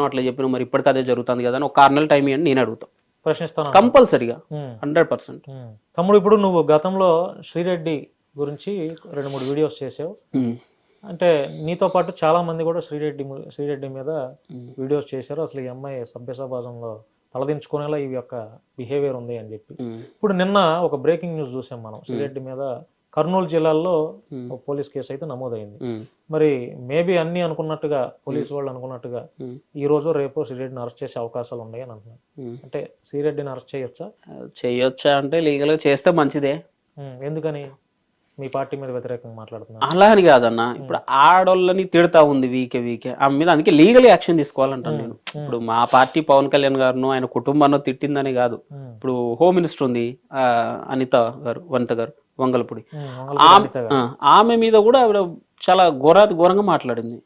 చెప్పినావు అట్లా చెప్పినావు మరి ఇప్పటికి అదే జరుగుతుంది కదా అని ఒక ఆరు నెలలు టైం ఇవ్వండి నేను అడుగుతాను ప్రశ్నిస్తాను కంపల్సరిగా. Hundred percent. తమ్ముడు ఇప్పుడు నువ్వు గతంలో శ్రీరెడ్డి గురించి రెండు మూడు వీడియోస్ చేసావు. అంటే నీతో పాటు చాలా మంది కూడా శ్రీరెడ్డి శ్రీరెడ్డి మీద వీడియోస్ చేశారు. అసలు ఈ అమ్మాయి సభ్య సమాజంలో తలదించుకునేలా ఈ యొక్క బిహేవియర్ ఉంది అని చెప్పి. ఇప్పుడు నిన్న ఒక బ్రేకింగ్ న్యూస్ చూసాం మనం. శ్రీరెడ్డి మీద కర్నూలు జిల్లాలో ఒక పోలీస్ కేసు అయితే నమోదైంది. మరి మేబీ అన్ని అనుకున్నట్టుగా పోలీసు వాళ్ళు అనుకున్నట్టుగా ఈ రోజు రేపు శ్రీరెడ్డిని అరెస్ట్ చేసే అవకాశాలు ఉన్నాయి అని అంటున్నారు అంటే శ్రీరెడ్డిని అరెస్ట్ చేయొచ్చా? చేయొచ్చా అంటే లీగల్గా చేస్తే మంచిదే. ఎందుకని? మీ పార్టీ మీద వ్యతిరేకంగా మాట్లాడుతున్నారు. అలా అని కాదన్న. ఇప్పుడు ఆడోళ్ళని తిడతా ఉంది వీకే వీకే. ఆమె మీద అందుకే లీగల్ యాక్షన్ తీసుకోవాలంటాను నేను. ఇప్పుడు మా పార్టీ పవన్ కళ్యాణ్ గారును ఆయన కుటుంబాన్ని తిట్టిందని కాదు. ఇప్పుడు హోమ్ మినిస్టర్ ఉంది ఆ, అనిత గారు వనిత గారు వంగలపూడి. ఆమె. ఆ, మీద కూడా ఆవిడ చాలా ఘోరాతి ఘోరంగా మాట్లాడింది.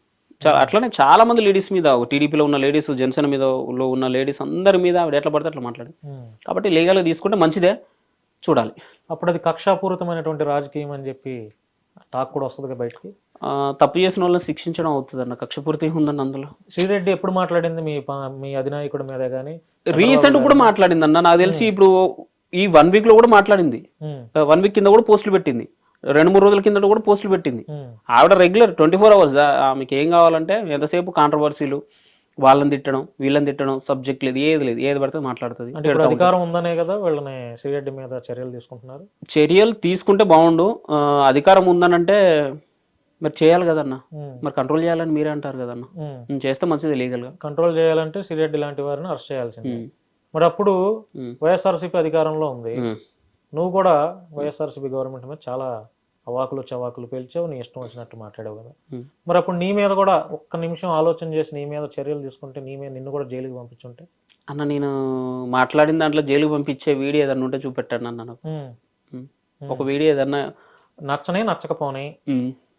చాలా అట్లనే చాలా మంది లేడీస్ మీద టీడీపీలో ఉన్న లేడీస్ జనసేన మీద ఉన్న లేడీస్ అందరి మీద ఆవిడ ఎట్లా పడితే అట్లా మాట్లాడింది. కాబట్టి లీగల్గా తీసుకుంటే మంచిదే. చూడాలి. అప్పుడు అది కక్షాపూరితమైనటువంటి రాజకీయం అని చెప్పి టాక్ కూడా వస్తుంది కదా బయటికి. తప్పు చేసిన వాళ్ళని శిక్షించడం అవుతుంది అన్న కక్షపూర్తి ఉందన్న అందులో. శ్రీరెడ్డి ఎప్పుడు మాట్లాడింది మీ మీ అధినాయకుడి మీద కానీ రీసెంట్ కూడా మాట్లాడింది అన్న నాకు తెలిసి ఇప్పుడు ఈ వన్ వీక్లో కూడా మాట్లాడింది. వన్ వీక్ కింద కూడా పోస్టులు పెట్టింది. రెండు మూడు రోజుల కింద కూడా పోస్టులు పెట్టింది. ఆవిడ రెగ్యులర్ ట్వంటీ ఫోర్ అవర్స్ ఆమెకి ఏం కావాలంటే ఎంతసేపు కాంట్రవర్సీలు వాళ్ళని తిట్టడం వీళ్ళని తిట్టడం సబ్జెక్ట్ లేదు ఏది లేదు ఏది పడితే మాట్లాడుతుంది. అంటే అధికారం ఉందనే కదా వీళ్ళని శ్రీరెడ్డి మీద చర్యలు తీసుకుంటున్నారు. చర్యలు తీసుకుంటే బాగుండు. అధికారం ఉందనంటే మరి చేయాలి కదన్న. మరి కంట్రోల్ చేయాలని మీరే అంటారు కదన్న. చేస్తే మంచిది లీగల్గా. కంట్రోల్ చేయాలంటే శ్రీరెడ్డి లాంటి వారిని అరెస్ట్ చేయాల్సింది. మరి అప్పుడు. వైఎస్ఆర్సీపీ అధికారంలో ఉంది. నువ్వు కూడా వైఎస్ఆర్సీపీ గవర్నమెంట్ మీద చాలా అవాకులు చవాకులు పేల్చావు నీ ఇష్టం వచ్చినట్టు మాట్లాడావు కదా. మరి అప్పుడు నీ మీద కూడా ఒక్క నిమిషం ఆలోచన చేసి నీ మీద చర్యలు తీసుకుంటే నీ మీద నిన్ను కూడా జైలుకి పంపించుంటే? అన్న నేను మాట్లాడిన దాంట్లో జైలుకి పంపించే వీడియో ఏదన్నా ఉంటే చూపెట్టాను అన్న నాకు. ఒక వీడియో ఏదన్నా నచ్చనే నచ్చకపోనే.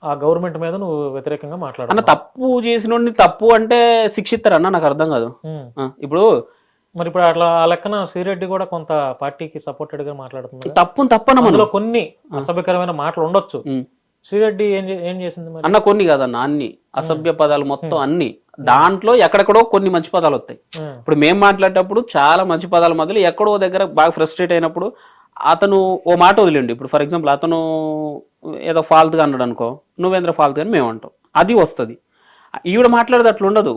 ఆ గవర్నమెంట్ మీద నువ్వు వ్యతిరేకంగా అన్న మాట్లాడు తప్పు చేసినోడిని తప్పు అంటే శిక్షిస్తారు అన్న నాకు అర్థం కాదు. ఇప్పుడు మరి ఇప్పుడు అట్లా ఆ లెక్కన శ్రీరెడ్డి కూడా కొంత పార్టీకి సపోర్టెడ్గా మాట్లాడుతుంది తప్పు తప్పన అందులో కొన్ని అసభ్యకరమైన మాటలు ఉండొచ్చు. శ్రీరెడ్డి ఏం ఏం చేసింది మరి? అన్న కొన్ని కాదన్న అన్ని. అసభ్య పదాలు మొత్తం అన్ని. దాంట్లో ఎక్కడెక్కడో కొన్ని మంచి పదాలు వస్తాయి. ఇప్పుడు మేము మాట్లాడేటప్పుడు చాలా మంచి పదాల మధ్యలో ఎక్కడో దగ్గర బాగా ఫ్రస్ట్రేట్ అయినప్పుడు అతను ఓ మాట వదిలేండి. ఇప్పుడు ఫర్ ఎగ్జాంపుల్ అతను ఏదో ఫాల్తుగా అన్నాడు అనుకో నువ్వేంద్ర ఫాల్తుగా అని మేము అంటాం అది వస్తుంది. ఈవిడ మాట్లాడేది అట్లా ఉండదు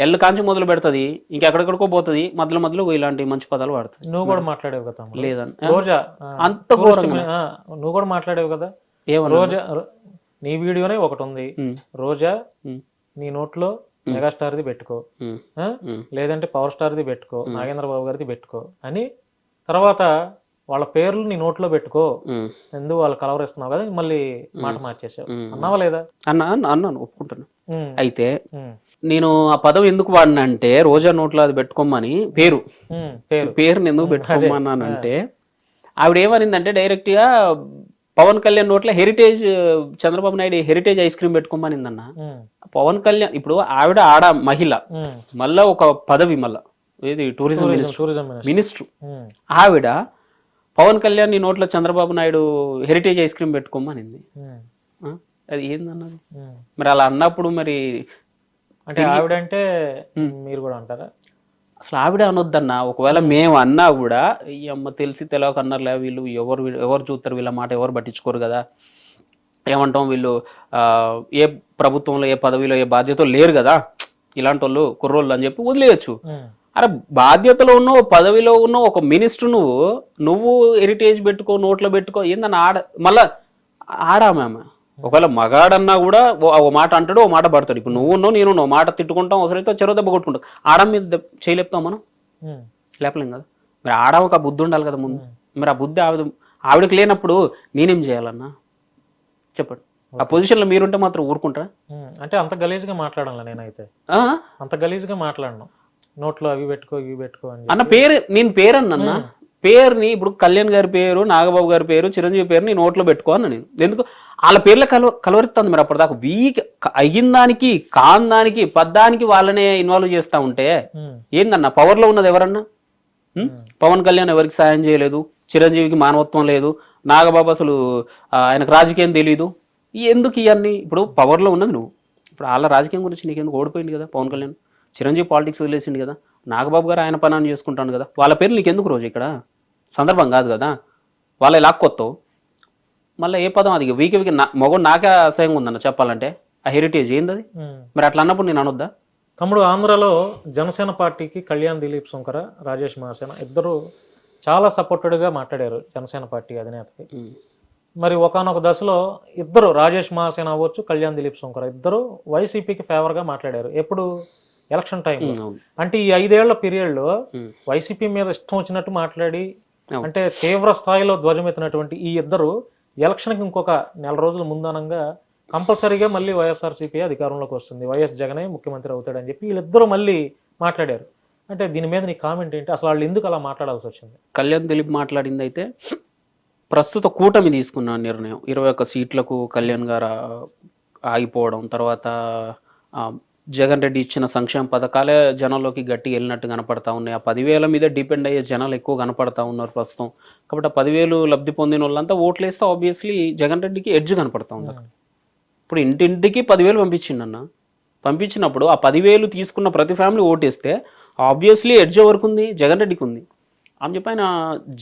ఎల్లు కాంచి మొదలు పెడుతుంది ఇంకెక్కడెక్కడికో పోతుంది మధ్యలో మధ్యలో ఇలాంటి మంచి పదాలు వాడుతుంది. నువ్వు కూడా మాట్లాడేవు కదా. లేదన్న రోజా అంత నువ్వు కూడా మాట్లాడేవు కదా? ఏమన్నా? రోజా నీ వీడియోనే ఒకటి ఉంది రోజా నీ నోట్లో మెగాస్టార్ది పెట్టుకో. లేదంటే పవర్ స్టార్ది పెట్టుకో. నాగేంద్ర బాబు గారిది పెట్టుకో. అని తర్వాత వాళ్ళ పేర్లు నీ నోట్లో పెట్టుకో. ఎందుకు వాళ్ళు కలవరిస్తున్నావు కదా? మళ్ళీ మాట మార్చేసావు. అన్నావా లేదా? అన్న అన్న అన్నాను ఒప్పుకుంటాను అయితే నేను ఆ పదం ఎందుకు వాడినా అంటే రోజా నోట్లో అది పెట్టుకోమని పేరు. పేరుని ఎందుకు పెట్టుకోమన్నానంటే ఆవిడ ఏమనిందంటే డైరెక్ట్గా పవన్ కళ్యాణ్ నోట్లో Heritage Chandrababu Naidu Heritage ice cream పెట్టుకోమనిందన్న. Pawan Kalyan ఇప్పుడు ఆవిడ ఆడ మహిళ. మళ్ళా ఒక పదవి మళ్ళా. ఏది? Tourism minister. Tourism minister. ఆవిడ పవన్ కళ్యాణ్ నీ నోట్లో Chandrababu Naidu Heritage ice cream పెట్టుకోమనింది? అది ఏందన్నది. మరి అలా అన్నప్పుడు మరి అంటే ఆవిడంటే మీరు కూడా అంటారా? అసలు ఆవిడ అనొద్దన్న. ఒకవేళ మేము అన్నా కూడా ఈ అమ్మ తెలిసి తెలియక అన్నారులే వీళ్ళు ఎవరు ఎవరు చూస్తారు వీళ్ళ మాట ఎవరు పట్టించుకోరు కదా. ఏమంటాం వీళ్ళు ఆ, ఏ ప్రభుత్వంలో ఏ పదవిలో ఏ బాధ్యత లేరు కదా. ఇలాంటి వాళ్ళు కుర్రోళ్ళు అని చెప్పి వదిలేయచ్చు. అరే బాధ్యతలో ఉన్న పదవిలో ఉన్న ఒక మినిస్టర్ నువ్వు నువ్వు హెరిటేజ్ పెట్టుకో నోట్లో పెట్టుకో ఏందన్న ఆడ మళ్ళా ఆడామె ఆమె ఒకవేళ మగాడన్నా కూడా ఓ ఓ మాట అంటాడు ఓ మాట పడతాడు. ఇప్పుడు నువ్వు ఉన్నావు నేను ఉన్నావు మాట తిట్టుకుంటాం అవసరమైతే చెరో దెబ్బ కొట్టుకుంటాం. ఆడ మీద చేయలేపుతాం మనం? లేపలేం కదా? మరి ఆడ ఒక బుద్ధి ఉండాలి కదా ముందు. మరి ఆ బుద్ధి ఆవిడ ఆవిడకి లేనప్పుడు నేనేం చేయాలన్నా? చెప్పండి. ఆ పొజిషన్లో మీరుంటే మాత్రం ఊరుకుంటారా. అంటే అంత గలీజ్గా మాట్లాడాల నేనైతే? అంత గలీజ్గా మాట్లాడను. నోట్లో అవి పెట్టుకో ఇవి పెట్టుకో. అన్న పేరు నేను పేరు అన్న పేరుని ఇప్పుడు కళ్యాణ్ గారి పేరు నాగబాబు గారి పేరు చిరంజీవి పేరు నీ నోట్లో పెట్టుకో అన్న నేను. ఎందుకు? వాళ్ళ పేర్ల కలవ కలవరిస్తుంది మరి అప్పటిదాకా. వీక్ అయిన దానికి కాని దానికి పద్దానికి వాళ్ళనే ఇన్వాల్వ్ చేస్తా ఉంటే ఏందన్న? పవర్లో ఉన్నది ఎవరన్నా? పవన్ కళ్యాణ్ ఎవరికి సాయం చేయలేదు? చిరంజీవికి మానవత్వం లేదు? నాగబాబు అసలు ఆయనకు రాజకీయం తెలీదు? ఈ ఎందుకు ఇవన్నీ ఇప్పుడు పవర్లో ఉన్నది నువ్వు. ఇప్పుడు వాళ్ళ రాజకీయం గురించి నీకెందుకు ఓడిపోయింది కదా పవన్ కళ్యాణ్? చిరంజీవి పాలిటిక్స్ వదిలేసిండు కదా. నాగబాబు గారు ఆయన పని ఆయన చేసుకుంటాను కదా. వాళ్ళ పేర్లు నీకు ఎందుకు రోజు ఇక్కడ? సందర్భం కాదు కదా. వాళ్ళ లాక్కొత్తావు. మళ్ళీ ఏ పదం అది? వీకి వీకి నా మగ నాకే అసహ్యంగా ఉందన్న చెప్పాలంటే. ఆ హెరిటేజ్ ఏంది అది. మరి అట్లా అన్నప్పుడు నేను అనొద్దా? తమ్ముడు ఆంధ్రాలో జనసేన పార్టీకి కళ్యాణ్ దిలీప్ శంకర రాజేష్ మహాసేన ఇద్దరు చాలా సపోర్టెడ్గా మాట్లాడారు జనసేన పార్టీ అధినేతకి. మరి ఒకానొక దశలో ఇద్దరు రాజేష్ మహాసేన అవ్వచ్చు కళ్యాణ్ దిలీప్ శంకర్ ఇద్దరు వైసీపీకి ఫేవర్గా మాట్లాడారు. ఎప్పుడు? ఎలక్షన్ టైం అంటే ఈ ఐదేళ్ళ పీరియడ్లో. వైసీపీ మీద ఇష్టం వచ్చినట్టు మాట్లాడి. అంటే తీవ్ర స్థాయిలో ధ్వజమెత్తినటువంటి ఈ ఇద్దరు ఎలక్షన్కి ఇంకొక నెల రోజుల ముందనంగా కంపల్సరీగా మళ్ళీ వైఎస్ఆర్సీపీ అధికారంలోకి వస్తుంది. వైఎస్ జగనే ముఖ్యమంత్రి అవుతాడని చెప్పి వీళ్ళిద్దరూ మళ్ళీ మాట్లాడారు. అంటే దీని మీద నీ కామెంట్ ఏంటి? అసలు వాళ్ళు ఎందుకు అలా మాట్లాడాల్సి వచ్చింది? కళ్యాణ్ దిలీప్ మాట్లాడింది అయితే ప్రస్తుత కూటమి తీసుకున్న నిర్ణయం. ఇరవై ఒక్క సీట్లకు కళ్యాణ్ గారు ఆగిపోవడం తర్వాత జగన్ రెడ్డి ఇచ్చిన సంక్షేమ పథకాలే జనంలోకి గట్టి వెళ్ళినట్టు కనపడతా ఉన్నాయి. ఆ పదివేల మీద డిపెండ్ అయ్యే జనాలు ఎక్కువ కనపడతా ఉన్నారు ప్రస్తుతం. కాబట్టి ఆ పదివేలు లబ్ధి పొందిన వాళ్ళంతా ఓట్లు వేస్తే ఆబ్వియస్లీ జగన్ రెడ్డికి ఎడ్జ్ కనపడతా ఉంది ఇప్పుడు ఇంటింటికి పదివేలు పంపించిండన్న. పంపించినప్పుడు ఆ పదివేలు తీసుకున్న ప్రతి ఫ్యామిలీ ఓటేస్తే ఆబ్వియస్లీ ఎడ్జ్ ఎవరికి ఉంది జగన్ రెడ్డికి ఉంది అని చెప్పి ఆయన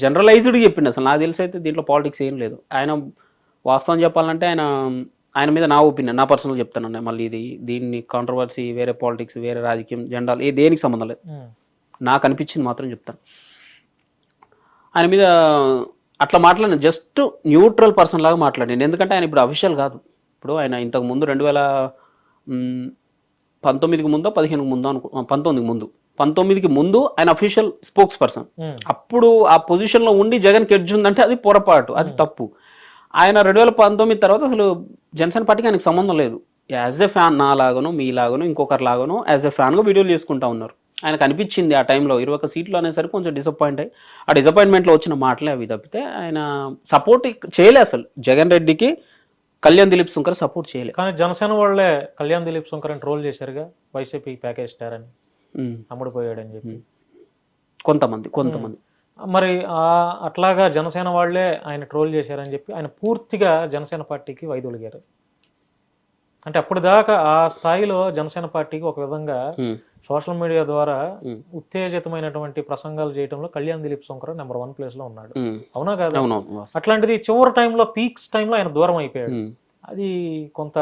జనరలైజ్డ్ చెప్పిండు అసలు. నాకు తెలిసి అయితే దీంట్లో పాలిటిక్స్ ఏం లేదు. ఆయన వాస్తవం చెప్పాలంటే ఆయన ఆయన మీద నా ఒపీనియన్ నా పర్సనల్ చెప్తాను మళ్ళీ ఇది దీన్ని కాంట్రవర్సీ వేరే పాలిటిక్స్ వేరే రాజకీయం జెండాలు ఏ దేనికి సంబంధం లేదు. నాకు అనిపించింది మాత్రం చెప్తాను. ఆయన మీద అట్లా మాట్లాడిన జస్ట్ న్యూట్రల్ పర్సన్ లాగా మాట్లాడింది ఎందుకంటే ఆయన ఇప్పుడు అఫీషియల్ కాదు. ఇప్పుడు ఆయన ఇంతకు ముందు రెండు వేల పంతొమ్మిదికి ముందో పదిహేనుకి ముందో అనుకో పంతొమ్మిదికి ముందు. పంతొమ్మిదికి ముందు ఆయన అఫీషియల్ స్పోక్స్ పర్సన్. అప్పుడు ఆ పొజిషన్లో ఉండి జగన్ కెడ్జ్ ఉందంటే అది పొరపాటు అది తప్పు. ఆయన రెండు వేల పంతొమ్మిది తర్వాత అసలు జనసేన పార్టీకి ఆయనకు సంబంధం లేదు. యాజ్ ఎ ఫ్యాన్ నా లాగాను మీ లాగాను ఇంకొకరి లాగాను యాజ్ ఎ ఫ్యాన్గా వీడియోలు చేసుకుంటా ఉన్నారు. ఆయనకు అనిపించింది ఆ టైంలో ఇరవై ఒక సీట్లు అనేసరికి కొంచెం డిసప్పాయింట్ అయ్యి ఆ డిసప్పాయింట్మెంట్లో వచ్చిన మాటలే అవి తప్పితే ఆయన సపోర్ట్ చేయలే అసలు. జగన్ రెడ్డికి కళ్యాణ్ దిలీప్ శంకర్ సపోర్ట్ చేయలే. కానీ జనసేన వాళ్ళే కళ్యాణ్ దిలీప్ శంకర్ ట్రోల్ చేశారుగా వైసీపీ ప్యాకేజ్ స్టార్ అని ఉమ్. అమ్ముడుపోయాడని చెప్పి. కొంతమంది కొంతమంది. మరి ఆ అట్లాగా జనసేన వాళ్ళే ఆయన ట్రోల్ చేశారని చెప్పి ఆయన పూర్తిగా జనసేన పార్టీకి వైదొలిగారు అంటే అప్పటిదాకా ఆ స్థాయిలో జనసేన పార్టీకి ఒక విధంగా. సోషల్ మీడియా ద్వారా. ఉత్తేజితమైనటువంటి ప్రసంగాలు చేయడంలో కళ్యాణ్ దిలీప్ శంకర్ నెంబర్ వన్ ప్లేస్లో ఉన్నాడు. అవునా కాదా. అట్లాంటిది చివరి టైంలో పీక్స్ టైంలో ఆయన దూరం అయిపోయాడు. అది కొంత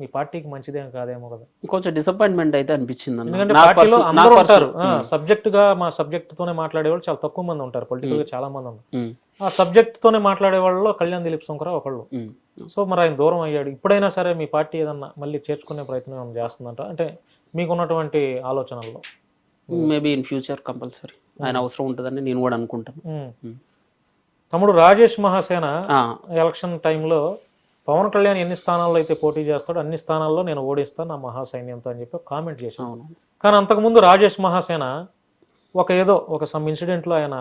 మీ పార్టీకి మంచిదేం కాదేమో కదా. కొంచెం డిసప్పాయింట్మెంట్ అయితే అనిపించింది. ఎందుకంటే పార్టీలో అందరూ ఉంటారు. సబ్జెక్ట్గా మా సబ్జెక్ట్ తోనే మాట్లాడేవాళ్ళు చాలా తక్కువ మంది ఉంటారు. పొలిటికల్గా చాలా మంది ఉన్నారు. ఆ సబ్జెక్ట్ తోనే మాట్లాడే వాళ్ళలో కళ్యాణ్ దిలీప్ శంకర్ ఒకళ్ళు. సో మరి ఆయన దూరం అయ్యాడు. ఇప్పుడైనా సరే మీ పార్టీ ఏదన్నా మళ్ళీ చేర్చుకునే ప్రయత్నం చేస్తుందంట అంటే మీకున్నటువంటి ఆలోచనల్లో. మేబీ ఇన్ ఫ్యూచర్ కంపల్సరీ ఆయన అవసరం ఉంటుందని నేను కూడా అనుకుంటాను. తమ్ముడు రాజేష్ మహాసేన ఎలక్షన్ టైంలో పవన్ కళ్యాణ్ ఎన్ని స్థానాల్లో అయితే పోటీ చేస్తాడో అన్ని స్థానాల్లో నేను ఓడిస్తాను నా మహాసైన్యంతో అని చెప్పి కామెంట్ చేశాను కానీ అంతకుముందు రాజేష్ మహాసేన ఒక ఏదో ఒక సమ్ ఇన్సిడెంట్లో ఆయన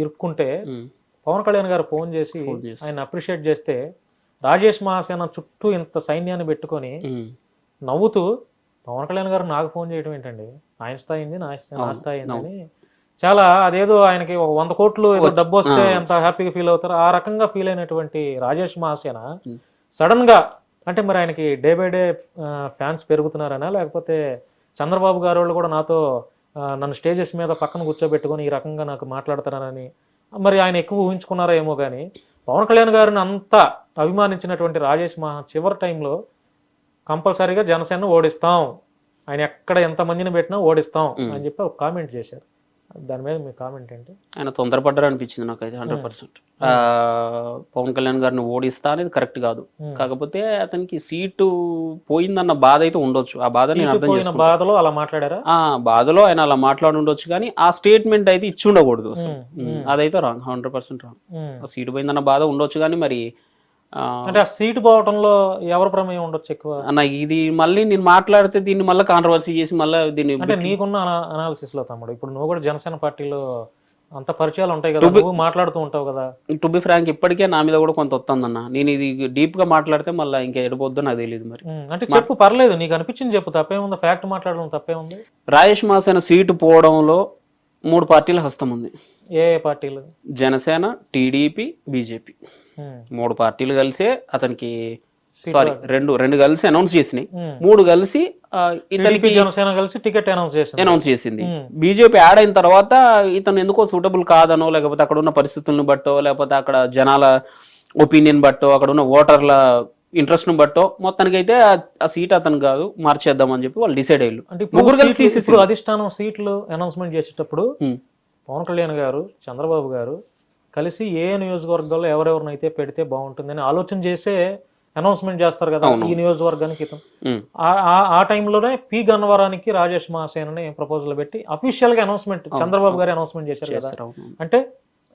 ఇరుక్కుంటే. పవన్ కళ్యాణ్ గారు ఫోన్ చేసి. ఆయన అప్రిషియేట్ చేస్తే రాజేష్ మహాసేన చుట్టూ ఇంత సైన్యాన్ని పెట్టుకొని. నవ్వుతూ పవన్ కళ్యాణ్ గారు నాకు ఫోన్ చేయడం ఏంటండి ఆయన స్థాయి నా స్థాయి. అని చాలా అదేదో ఆయనకి ఒక వంద కోట్లు డబ్బు వస్తే. ఎంత హ్యాపీగా ఫీల్ అవుతారో ఆ రకంగా ఫీల్ అయినటువంటి రాజేష్ మహాసేన. సడన్గా అంటే మరి ఆయనకి డే బై డే ఫ్యాన్స్ పెరుగుతున్నారనా లేకపోతే చంద్రబాబు గారు వాళ్ళు కూడా నాతో నన్ను స్టేజెస్ మీద పక్కన కూర్చోబెట్టుకొని ఈ రకంగా నాకు మాట్లాడుతున్నారని మరి ఆయన ఎక్కువ ఊహించుకున్నారో ఏమో కానీ పవన్ కళ్యాణ్ గారిని అంత అభిమానించినటువంటి రాజేష్ మహా చివరి టైంలో కంపల్సరీగా జనసేన ఓడిస్తాం ఆయన ఎక్కడ ఎంతమందిని పెట్టినా ఓడిస్తాం. అని చెప్పి ఒక కామెంట్ చేశారు దాని మీద మీ కామెంట్ ఏంటి? ఆయన తొందరపడ్డారు అనిపించింది నాకైతే హండ్రెడ్ పర్సెంట్. పవన్ కళ్యాణ్ గారిని ఓడిస్తా అనేది కరెక్ట్ కాదు. కాకపోతే అతనికి సీటు పోయిందన్న బాధ అయితే ఉండొచ్చు. ఆ బాధ నేను అర్థం చేసుకుంటాను బాధలో అలా మాట్లాడారా? ఆ బాధలో ఆయన అలా మాట్లాడి ఉండొచ్చు కానీ ఆ స్టేట్మెంట్ అయితే ఇచ్చి ఉండకూడదు అసలు. అదైతే రాంగ్ హండ్రెడ్ పర్సెంట్ రాంగ్. ఆ సీటు పోయిందన్న బాధ ఉండొచ్చు కానీ మరి అంటే ఆ సీటు పోవటంలో ఎవరి ప్రమేయం ఉండొచ్చు ఎక్కువ? అన్న ఇది మళ్ళీ నేను మాట్లాడితే దీన్ని మళ్ళీ కాంట్రవర్సీ చేసి మళ్ళీ దీన్ని అంటే నీకున్న అనాలిసిస్లో తమ్ముడు ఇప్పుడు నువ్వు కూడా జనసేన పార్టీలో అంత పరిచయాలు ఉంటాయి కదా నువ్వు మాట్లాడుతూ ఉంటావు కదా. టు బి ఫ్రాంక్ ఇప్పటికే నా మీద కూడా కొంత వస్తుందన్న నేను ఇది డీప్గా మాట్లాడితే మళ్ళీ ఇంకా ఎడిపోద్దో నాకు తెలియదు మరి. అంటే చెప్పు పర్లేదు నీకు అనిపించింది చెప్పు తప్పేముంది ఫ్యాక్ట్ మాట్లాడడం తప్పేముంది? రాయేష్ మాసేన సీటు పోవడంలో మూడు పార్టీల హస్తం ఉంది. ఏ పార్టీలు? Janasena TDP BJP. మూడు పార్టీలు కలిసే అతనికి సారీ రెండు రెండు కలిసి అనౌన్స్ చేసినాయి. మూడు కలిసి ఇతనికి జనసేన కలిసి టికెట్ అనౌన్స్ చేసింది. అనౌన్స్ చేసింది. బీజేపీ యాడ్ అయిన తర్వాత ఇతను ఎందుకో సూటబుల్ కాదనో లేకపోతే అక్కడ ఉన్న పరిస్థితులను బట్టో లేకపోతే అక్కడ జనాల ఒపీనియన్ బట్టో అక్కడ ఉన్న ఓటర్ల ఇంట్రెస్ట్ను బట్టో మొత్తానికి అయితే ఆ సీట్ అతను కాదు మార్చేద్దాం అని చెప్పి వాళ్ళు డిసైడ్ అయ్యారు. అంటే ముగ్గురు కలిసి అధిష్టానం సీట్లు అనౌన్స్మెంట్ చేసేటప్పుడు పవన్ కళ్యాణ్ గారు చంద్రబాబు గారు కలిసి ఏ నియోజకవర్గాల్లో ఎవరెవరినైతే పెడితే బాగుంటుందని ఆలోచన చేసే అనౌన్స్మెంట్ చేస్తారు కదా. ఈ నియోజకవర్గానికి ఇతను ఆ- టైంలోనే పి గన్నవరానికి రాజేష్ మహాసేనని ప్రపోజల్ పెట్టి అఫీషియల్గా అనౌన్స్మెంట్ చంద్రబాబు గారు అనౌన్స్మెంట్ చేశారు కదా. అంటే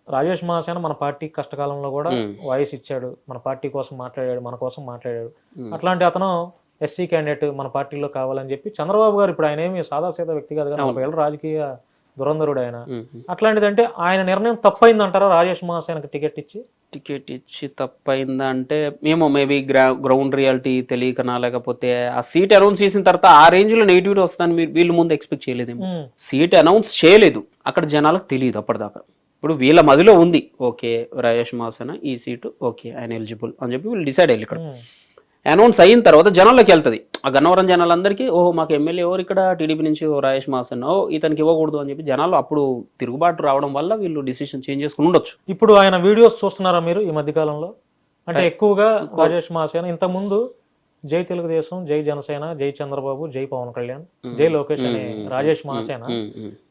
రాజేష్ మహాసేన మన పార్టీ కష్టకాలంలో కూడా. వాయిస్ ఇచ్చాడు. మన పార్టీ కోసం మాట్లాడాడు మన కోసం మాట్లాడాడు. అట్లాంటి అతను ఎస్సీ క్యాండిడేట్ మన పార్టీలో కావాలని చెప్పి చంద్రబాబు గారు ఇప్పుడు ఆయన ఏమి సాదాసీదా వ్యక్తి కాదు. నలభై ఏళ్ళ రాజకీయ దురంధరుడు ఆయన అట్లాంటిదంటే ఆయన నిర్ణయం తప్పైంది అంటారా రాజేష్ మహాసేనకి టికెట్ ఇచ్చి? టికెట్ ఇచ్చి తప్పైందా అంటే మేము మేబీ గ్రౌండ్ రియాలిటీ తెలియకనా లేకపోతే ఆ సీట్ అనౌన్స్ చేసిన తర్వాత ఆ రేంజ్లో నెగిటివిటీ వస్తుందని మీరు వీళ్ళు ముందు ఎక్స్పెక్ట్ చేయలేదేమో. ఉమ్, సీట్ అనౌన్స్ చేయలేదు. అక్కడ జనాలకు తెలియదు అప్పటిదాకా. ఇప్పుడు వీళ్ళ మదిలో ఉంది. ఓకే రాజేష్ మాసన ఈ సీటు ఓకే ఆయన ఎలిజిబుల్ అని చెప్పి వీళ్ళు డిసైడ్ అయ్యారు ఇక్కడ. అనౌన్స్ అయిన తర్వాత జనంలోకి వెళ్తుంది. ఆ గన్నవరం జనాలందరికీ ఓహో మాకు ఎమ్మెల్యే ఎవరు ఇక్కడ? టీడీపీ నుంచి ఓ రాజేష్ మాసన్ ఓ ఇతనికి ఇవ్వకూడదు అని చెప్పి జనాలు అప్పుడు తిరుగుబాటు రావడం వల్ల వీళ్ళు డిసిషన్ చేంజ్ చేసుకుని ఉండొచ్చు. ఇప్పుడు ఆయన వీడియోస్ చూస్తున్నారా మీరు ఈ మధ్య కాలంలో అంటే ఎక్కువగా రాజేష్ మహాసేన ఇంత ముందు జై తెలుగుదేశం జై జనసేన జై చంద్రబాబు జై పవన్ కళ్యాణ్ జై లోకేష్ అనే రాజేష్ మహాసేన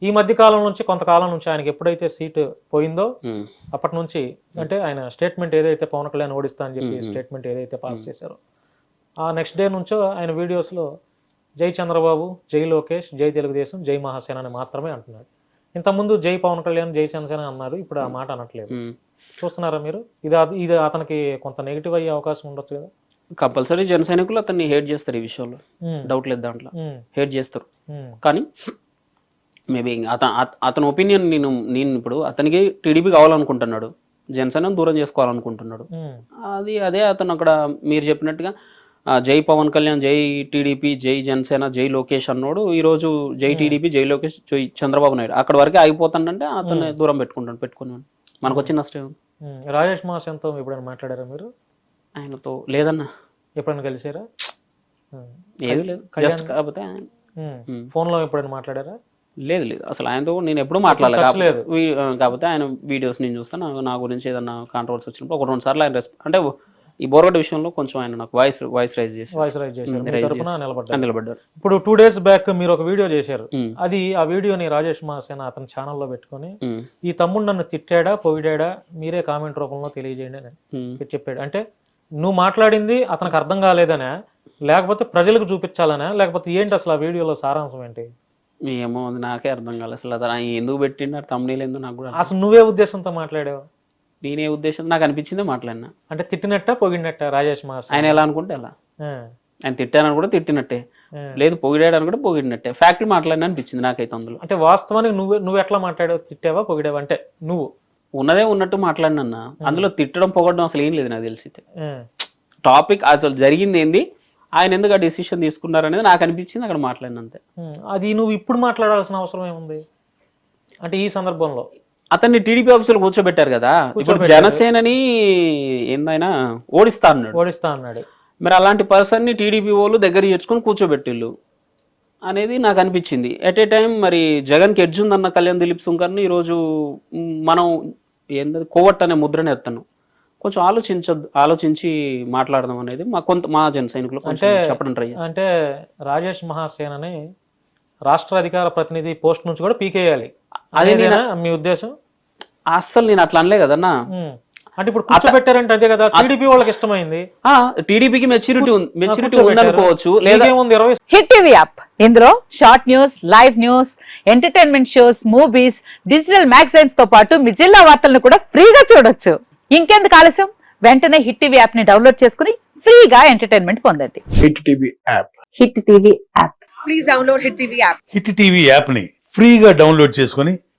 ఈ మధ్య కాలం నుంచి కొంతకాలం నుంచి ఆయనకి ఎప్పుడైతే సీట్ పోయిందో అప్పటి నుంచి అంటే ఆయన స్టేట్మెంట్ ఏదైతే పవన్ కళ్యాణ్ ఓడిస్తా అని చెప్పి స్టేట్మెంట్ ఏదైతే పాస్ చేశారో ఆ నెక్స్ట్ డే నుంచో ఆయన వీడియోస్లో జై చంద్రబాబు జై లోకేష్ జై తెలుగుదేశం జై మహాసేన అని మాత్రమే అంటున్నాడు. ఇంతకుముందు జై పవన్ కళ్యాణ్ జై జనసేన అన్నారు ఇప్పుడు ఆ మాట అనట్లేదు. చూస్తున్నారా మీరు? ఇది ఇది అతనికి కొంత నెగిటివ్ అయ్యే అవకాశం ఉండొచ్చు కదా? కంపల్సరీ జన సైనికులు అతన్ని హేట్ చేస్తారు ఈ విషయంలో. డౌట్ లేదు దాంట్లో. హేట్ చేస్తారు. కానీ మేబీ అతను అతని ఒపీనియన్ నేను నేను ఇప్పుడు అతనికి టీడీపీ కావాలనుకుంటున్నాడు. జనసేన దూరం చేసుకోవాలనుకుంటున్నాడు. అది అదే అతను అక్కడ మీరు చెప్పినట్టుగా జై పవన్ కళ్యాణ్ జై టీడీపీ జై జనసేన జై లోకేష్ అన్నోడు ఈరోజు జై టీడీపీ జై లోకేష్ జై చంద్రబాబు నాయుడు. అక్కడ వరకే ఆగిపోతాడంటే అతను దూరం పెట్టుకుంటాను పెట్టుకున్నాను. మనకు వచ్చిన నష్టం? ఉమ్. రాజేష్ మహాసేనతో ఎప్పుడైనా మాట్లాడారా మీరు? ఆయనతో లేదన్నా. ఎప్పుడైనా కలిసారా? ఏది లేదు. జస్ట్ కాకపోతే. ఫోన్లో ఎప్పుడైనా మాట్లాడారా? లేదు లేదు. అసలు ఆయనతో నేను ఎప్పుడూ మాట్లాడలేదు కాకపోతే ఆయన వీడియోస్ నేను చూస్తాను. నా- గురించి ఏదన్నా కాంట్రవర్సీ వచ్చినప్పుడు ఒక రెండు సార్లు ఆయన రెస్ప్ అంటే ఈ బోర్గడ్ విషయంలో కొంచెం ఆయన నాకు వాయిస్ వాయిస్ రైజ్ చేసి వాయిస్ రైజ్ చేశారు. మీ రైజ్ తరపున చేసి నిలబడ్డారు. నిలబడ్డారు. ఇప్పుడు టూ డేస్ బ్యాక్ మీరు ఒక వీడియో చేశారు. అది ఆ వీడియోని రాజేష్ మహాసేన అతని ఛానల్లో పెట్టుకొని ఈ తమ్ముడు నన్ను తిట్టాడా పొగిడాడా మీరే కామెంట్ రూపంలో తెలియజేయండి అని. చెప్పాడు. అంటే నువ్వు మాట్లాడింది అతనికి అర్థం కాలేదనే లేకపోతే ప్రజలకు చూపించాలనే లేకపోతే ఏంటి అసలు ఆ వీడియోలో సారాంశం ఏంటి? ఏమో నాకే అర్థం కాలేదు. అసలు ఎందుకు పెట్టిండారు తమ్ముళ్ళు ఎందుకు నాకు కూడా అసలు నువ్వే ఉద్దేశంతో మాట్లాడావు? నేనే ఉద్దేశం నాకు అనిపించిందే మాట్లాడినా. అంటే తిట్టినట్ట పొగిడినట్ట రాజేష్ మహాసేన ఆయన ఎలా అనుకుంటే అలా. ఆ, ఆయన తిట్టానని కూడా తిట్టినట్టే. లేదు పొగిడాడని కూడా పొగిడినట్టే. ఫ్యాక్టరీ మాట్లాడినా అనిపించింది నాకైతే అందులో. అంటే వాస్తవానికి నువ్వు నువ్వు ఎట్లా మాట్లాడావు? తిట్టావా పొగిడావా? అంటే నువ్వు. ఉన్నదే ఉన్నట్టు మాట్లాడినన్నా. అందులో తిట్టడం పొగడడం అసలు ఏం లేదు నాకు తెలిసి టాపిక్ అసలు జరిగింది ఏంది? ఆయన ఎందుకు ఆ డెసిషన్ తీసుకున్నారు అనేది నాకు అనిపించింది అక్కడ మాట్లాడిన అంతే ఉమ్, అది నువ్వు ఇప్పుడు మాట్లాడాల్సిన అవసరం ఏముంది? అంటే ఈ సందర్భంలో. అతన్ని టీడీపీ ఆఫీసులో కూర్చోబెట్టారు కదా. ఇప్పుడు జనసేనని ఏందైనా ఓడిస్తా అన్నాడు. ఓడిస్తా అన్నాడు. మరి అలాంటి పర్సన్ని టీడీపీ వాళ్ళు దగ్గర చేర్చుకొని కూర్చోబెట్టిళ్ళు అనేది నాకు అనిపించింది. ఎట్ ఏ టైం మరి జగన్కి ఎడ్జ్ ఉందన్న కళ్యాణ్ దిలీప్ సుంకర్ని ఈరోజు మనం ఏంటది కోవట్ అనే ముద్రని ఎత్తాను కొంచెం ఆలోచించద్దు ఆలోచించి మాట్లాడదాం అనేది మా కొంత మా జన సైనికులు అంటే- చెప్పడం ట్రై అంటే రాజేష్ మహాసేనని రాష్ట్ర అధికార ప్రతినిధి పోస్ట్ నుంచి కూడా పీకేయాలి. అదే మీ ఉద్దేశం? అస్సలు నేను అట్లా అనలే కదన్నా. అంటే ఇప్పుడు కూర్చోబెట్టారంటే కదా టీడీపీ వాళ్ళకి ఇష్టమైంది. టీడీపీకి మెచ్యూరిటీ మెచ్యూరిటీ. ఉందనుకోవచ్చు లేదా హిట్ టీవీ యాప్. ఇందులో short news live news entertainment shows movies digital మ్యాగజైన్స్తో పాటు మీ జిల్లా వార్తలను కూడా ఫ్రీగా చూడొచ్చు. ఇంకెందుకు ఆలస్యం? వెంటనే హిట్ టీవీ యాప్ని డౌన్లోడ్ చేసుకుని ఫ్రీగా ఎంటర్టైన్మెంట్ పొందండి. Hit TV app. Hit TV app. Download Hit TV app. Hit TV యాప్ని ఫ్రీగా డౌన్లోడ్ చేసుకొని